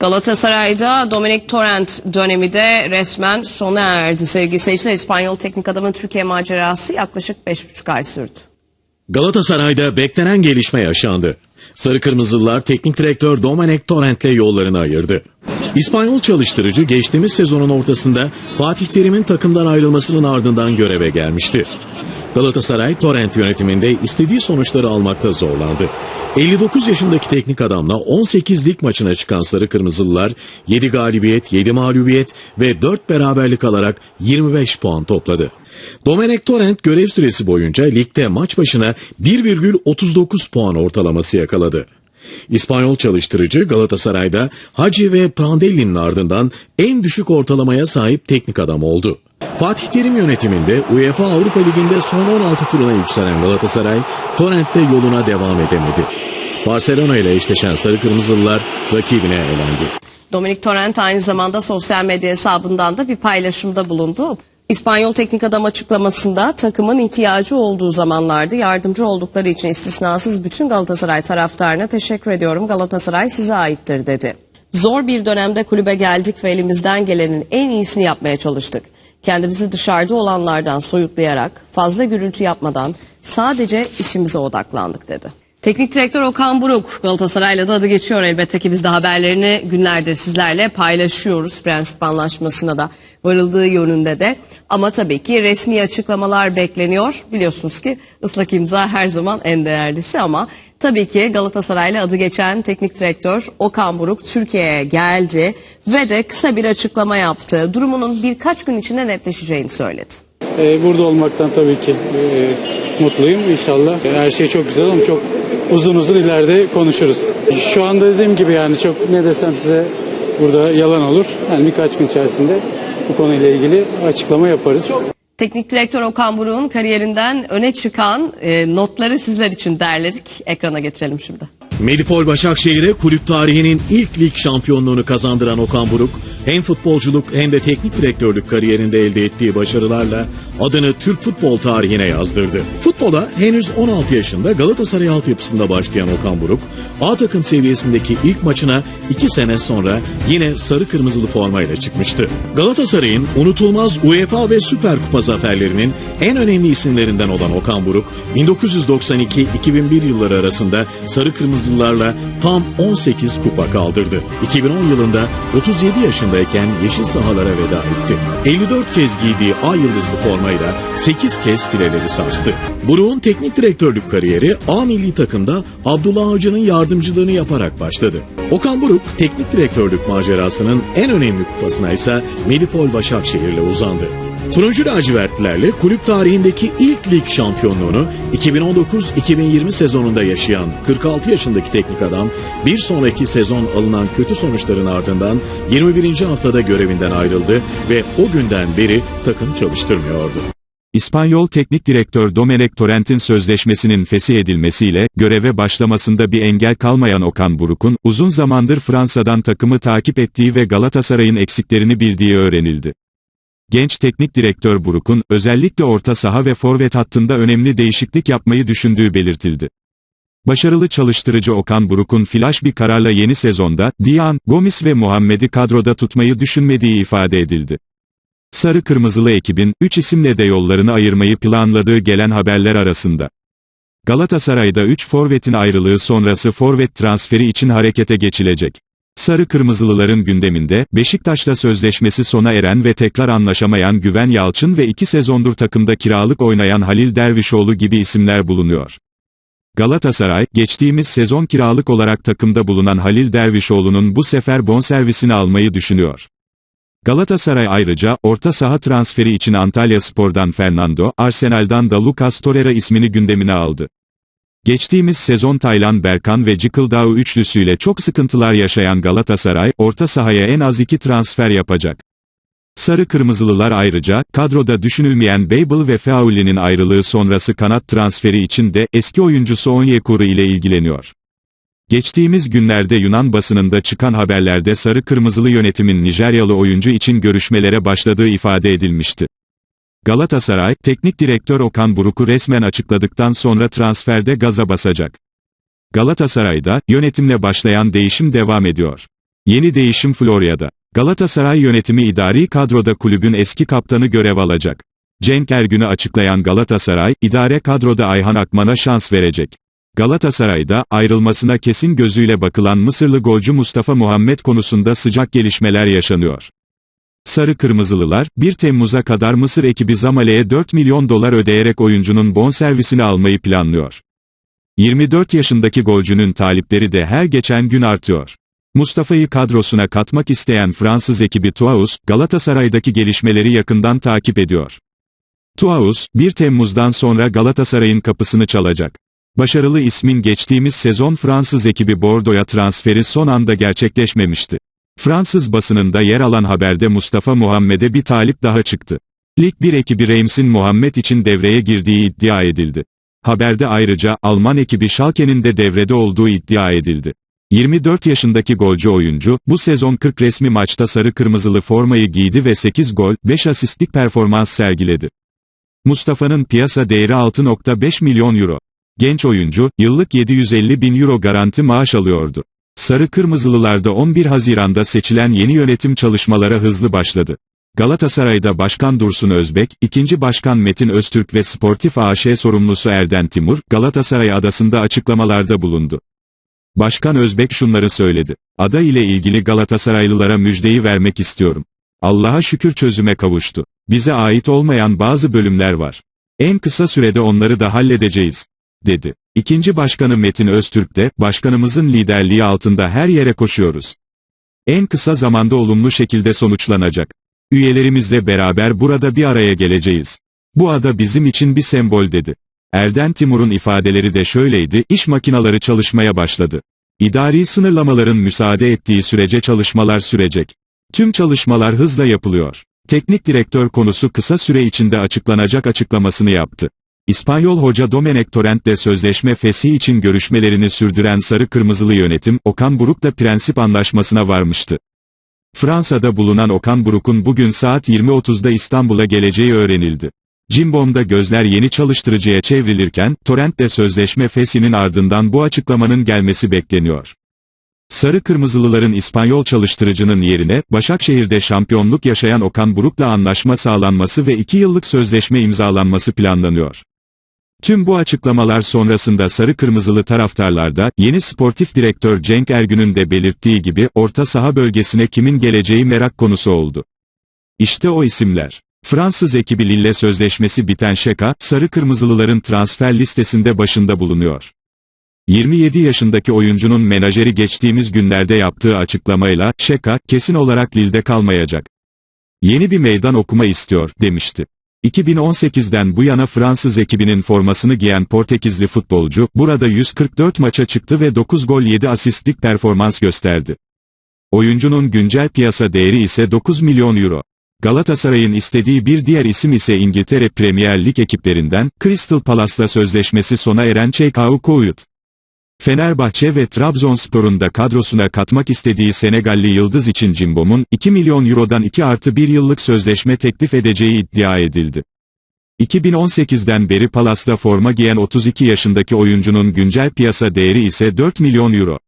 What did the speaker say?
Galatasaray'da Dominic Torrent dönemi de resmen sona erdi. Sevgili seyirciler İspanyol teknik adamın Türkiye macerası yaklaşık 5,5 ay sürdü. Galatasaray'da beklenen gelişme yaşandı. Sarı Kırmızılılar teknik direktör Domenech Torrent'le yollarını ayırdı. İspanyol çalıştırıcı geçtiğimiz sezonun ortasında Fatih Terim'in takımdan ayrılmasının ardından göreve gelmişti. Galatasaray Torrent yönetiminde istediği sonuçları almakta zorlandı. 59 yaşındaki teknik adamla 18 lig maçına çıkan Sarı Kırmızılılar 7 galibiyet, 7 mağlubiyet ve 4 beraberlik alarak 25 puan topladı. Domenech Torrent görev süresi boyunca ligde maç başına 1,39 puan ortalaması yakaladı. İspanyol çalıştırıcı Galatasaray'da Hacı ve Prandelli'nin ardından en düşük ortalamaya sahip teknik adam oldu. Fatih Terim yönetiminde UEFA Avrupa Ligi'nde son 16 turuna yükselen Galatasaray, Torrent'te yoluna devam edemedi. Barcelona ile eşleşen Sarı Kırmızılılar rakibine elendi. Dominic Torrent aynı zamanda sosyal medya hesabından da bir paylaşımda bulundu. İspanyol teknik adam açıklamasında takımın ihtiyacı olduğu zamanlarda yardımcı oldukları için istisnasız bütün Galatasaray taraftarına teşekkür ediyorum. Galatasaray size aittir dedi. Zor bir dönemde kulübe geldik ve elimizden gelenin en iyisini yapmaya çalıştık. Kendimizi dışarıda olanlardan soyutlayarak, fazla gürültü yapmadan sadece işimize odaklandık dedi. Teknik direktör Okan Buruk Galatasaray'la da adı geçiyor elbette ki biz de haberlerini günlerdir sizlerle paylaşıyoruz. Prensip anlaşmasına da varıldığı yönünde de. Ama tabii ki resmi açıklamalar bekleniyor. Biliyorsunuz ki ıslak imza her zaman en değerlisi ama tabii ki Galatasaray'la adı geçen teknik direktör Okan Buruk Türkiye'ye geldi ve de kısa bir açıklama yaptı. Durumunun birkaç gün içinde netleşeceğini söyledi. Ee, burada olmaktan tabii ki e, mutluyum. İnşallah her şey çok güzel ama çok uzun uzun ileride konuşuruz. Şu anda dediğim gibi yani çok ne desem size burada yalan olur. Yani birkaç gün içerisinde bu konuyla ilgili açıklama yaparız. Teknik direktör Okan Buruk'un kariyerinden öne çıkan e, notları sizler için derledik. Ekrana getirelim şimdi. Medipol Başakşehir'e kulüp tarihinin ilk lig şampiyonluğunu kazandıran Okan Buruk, hem futbolculuk hem de teknik direktörlük kariyerinde elde ettiği başarılarla adını Türk futbol tarihine yazdırdı. Futbola henüz 16 yaşında Galatasaray altyapısında başlayan Okan Buruk, A takım seviyesindeki ilk maçına 2 sene sonra yine sarı kırmızılı formayla çıkmıştı. Galatasaray'ın unutulmaz UEFA ve Süper Kupa zaferlerinin en önemli isimlerinden olan Okan Buruk, 1992-2001 yılları arasında sarı kırmızılarla tam 18 kupa kaldırdı. 2010 yılında 37 yaşındayken yeşil sahalara veda etti. 54 kez giydiği A yıldızlı formayla 8 kez fileleri sarstı. Buruk'un teknik direktörlük kariyeri A milli takımda Abdullah Avcı'nın yardımcılığını yaparak başladı. Okan Buruk teknik direktörlük macerasının en önemli kupasına ise Medipol Başakşehir'le uzandı. Turuncu lacivertlilerle kulüp tarihindeki ilk lig şampiyonluğunu 2019-2020 sezonunda yaşayan 46 yaşındaki teknik adam bir sonraki sezon alınan kötü sonuçların ardından 21. haftada görevinden ayrıldı ve o günden beri takım çalıştırmıyordu. İspanyol Teknik Direktör Domenech Torrent'in sözleşmesinin fesih edilmesiyle, göreve başlamasında bir engel kalmayan Okan Buruk'un, uzun zamandır Fransa'dan takımı takip ettiği ve Galatasaray'ın eksiklerini bildiği öğrenildi. Genç teknik direktör Buruk'un, özellikle orta saha ve forvet hattında önemli değişiklik yapmayı düşündüğü belirtildi. Başarılı çalıştırıcı Okan Buruk'un flash bir kararla yeni sezonda, Dian, Gomis ve Muhammed'i kadroda tutmayı düşünmediği ifade edildi. Sarı Kırmızılı ekibin, 3 isimle de yollarını ayırmayı planladığı gelen haberler arasında. Galatasaray'da 3 forvetin ayrılığı sonrası forvet transferi için harekete geçilecek. Sarı Kırmızılıların gündeminde, Beşiktaş'la sözleşmesi sona eren ve tekrar anlaşamayan Güven Yalçın ve 2 sezondur takımda kiralık oynayan Halil Dervişoğlu gibi isimler bulunuyor. Galatasaray, geçtiğimiz sezon kiralık olarak takımda bulunan Halil Dervişoğlu'nun bu sefer bonservisini almayı düşünüyor. Galatasaray ayrıca, orta saha transferi için Antalya Spor'dan Fernando, Arsenal'dan da Lucas Torreira ismini gündemine aldı. Geçtiğimiz sezon Taylan Berkan ve Cikıldao üçlüsüyle çok sıkıntılar yaşayan Galatasaray, orta sahaya en az iki transfer yapacak. Sarı Kırmızılılar ayrıca, kadroda düşünülmeyen Babel ve Fauli'nin ayrılığı sonrası kanat transferi için de, eski oyuncusu Onyekuru ile ilgileniyor. Geçtiğimiz günlerde Yunan basınında çıkan haberlerde Sarı Kırmızılı yönetimin Nijeryalı oyuncu için görüşmelere başladığı ifade edilmişti. Galatasaray, teknik direktör Okan Buruk'u resmen açıkladıktan sonra transferde gaza basacak. Galatasaray'da, yönetimle başlayan değişim devam ediyor. Yeni değişim Florya'da. Galatasaray yönetimi idari kadroda kulübün eski kaptanı görev alacak. Cenk Ergün'ü açıklayan Galatasaray, idare kadroda Ayhan Akman'a şans verecek. Galatasaray'da, ayrılmasına kesin gözüyle bakılan Mısırlı golcü Mustafa Muhammed konusunda sıcak gelişmeler yaşanıyor. Sarı Kırmızılılar, 1 Temmuz'a kadar Mısır ekibi Zamale'ye 4 milyon dolar ödeyerek oyuncunun bonservisini almayı planlıyor. 24 yaşındaki golcünün talipleri de her geçen gün artıyor. Mustafa'yı kadrosuna katmak isteyen Fransız ekibi Tuaus, Galatasaray'daki gelişmeleri yakından takip ediyor. Tuaus, 1 Temmuz'dan sonra Galatasaray'ın kapısını çalacak. Başarılı ismin geçtiğimiz sezon Fransız ekibi Bordeaux'a transferi son anda gerçekleşmemişti. Fransız basınında yer alan haberde Mustafa Muhammed'e bir talip daha çıktı. Lig 1 ekibi Reims'in Muhammed için devreye girdiği iddia edildi. Haberde ayrıca Alman ekibi Schalke'nin de devrede olduğu iddia edildi. 24 yaşındaki golcü oyuncu, bu sezon 40 resmi maçta sarı kırmızılı formayı giydi ve 8 gol, 5 asistlik performans sergiledi. Mustafa'nın piyasa değeri 6.5 milyon euro. Genç oyuncu, yıllık 750 bin euro garanti maaş alıyordu. Sarı Kırmızılılarda 11 Haziran'da seçilen yeni yönetim çalışmalara hızlı başladı. Galatasaray'da Başkan Dursun Özbek, ikinci Başkan Metin Öztürk ve Sportif AŞ sorumlusu Erden Timur, Galatasaray adasında açıklamalarda bulundu. Başkan Özbek şunları söyledi. Ada ile ilgili Galatasaraylılara müjdeyi vermek istiyorum. Allah'a şükür çözüme kavuştu. Bize ait olmayan bazı bölümler var. En kısa sürede onları da halledeceğiz, dedi. İkinci başkanı Metin Öztürk de, başkanımızın liderliği altında her yere koşuyoruz. En kısa zamanda olumlu şekilde sonuçlanacak. Üyelerimizle beraber burada bir araya geleceğiz. Bu ada bizim için bir sembol dedi. Erden Timur'un ifadeleri de şöyleydi, iş makinaları çalışmaya başladı. İdari sınırlamaların müsaade ettiği sürece çalışmalar sürecek. Tüm çalışmalar hızla yapılıyor. Teknik direktör konusu kısa süre içinde açıklanacak açıklamasını yaptı. İspanyol hoca Domenech Torrent de sözleşme feshi için görüşmelerini sürdüren Sarı Kırmızılı yönetim, Okan Buruk'la prensip anlaşmasına varmıştı. Fransa'da bulunan Okan Buruk'un bugün saat 20.30'da İstanbul'a geleceği öğrenildi. Cimbom'da gözler yeni çalıştırıcıya çevrilirken, Torrent de sözleşme feshinin ardından bu açıklamanın gelmesi bekleniyor. Sarı Kırmızılıların İspanyol çalıştırıcının yerine, Başakşehir'de şampiyonluk yaşayan Okan Buruk'la anlaşma sağlanması ve 2 yıllık sözleşme imzalanması planlanıyor. Tüm bu açıklamalar sonrasında sarı kırmızılı taraftarlarda, yeni sportif direktör Cenk Ergün'ün de belirttiği gibi, orta saha bölgesine kimin geleceği merak konusu oldu. İşte o isimler. Fransız ekibi Lille sözleşmesi biten Şeka, sarı kırmızılıların transfer listesinde başında bulunuyor. 27 yaşındaki oyuncunun menajeri geçtiğimiz günlerde yaptığı açıklamayla, Şeka, kesin olarak Lille'de kalmayacak. Yeni bir meydan okuma istiyor, demişti. 2018'den bu yana Fransız ekibinin formasını giyen Portekizli futbolcu, burada 144 maça çıktı ve 9 gol 7 asistlik performans gösterdi. Oyuncunun güncel piyasa değeri ise 9 milyon euro. Galatasaray'ın istediği bir diğer isim ise İngiltere Premier Lig ekiplerinden, Crystal Palace'la sözleşmesi sona eren Çeykau Kouyut. Fenerbahçe ve Trabzonspor'un da kadrosuna katmak istediği Senegalli yıldız için Cimbom'un, 2 milyon eurodan 2 artı 1 yıllık sözleşme teklif edeceği iddia edildi. 2018'den beri Palas'ta forma giyen 32 yaşındaki oyuncunun güncel piyasa değeri ise 4 milyon euro.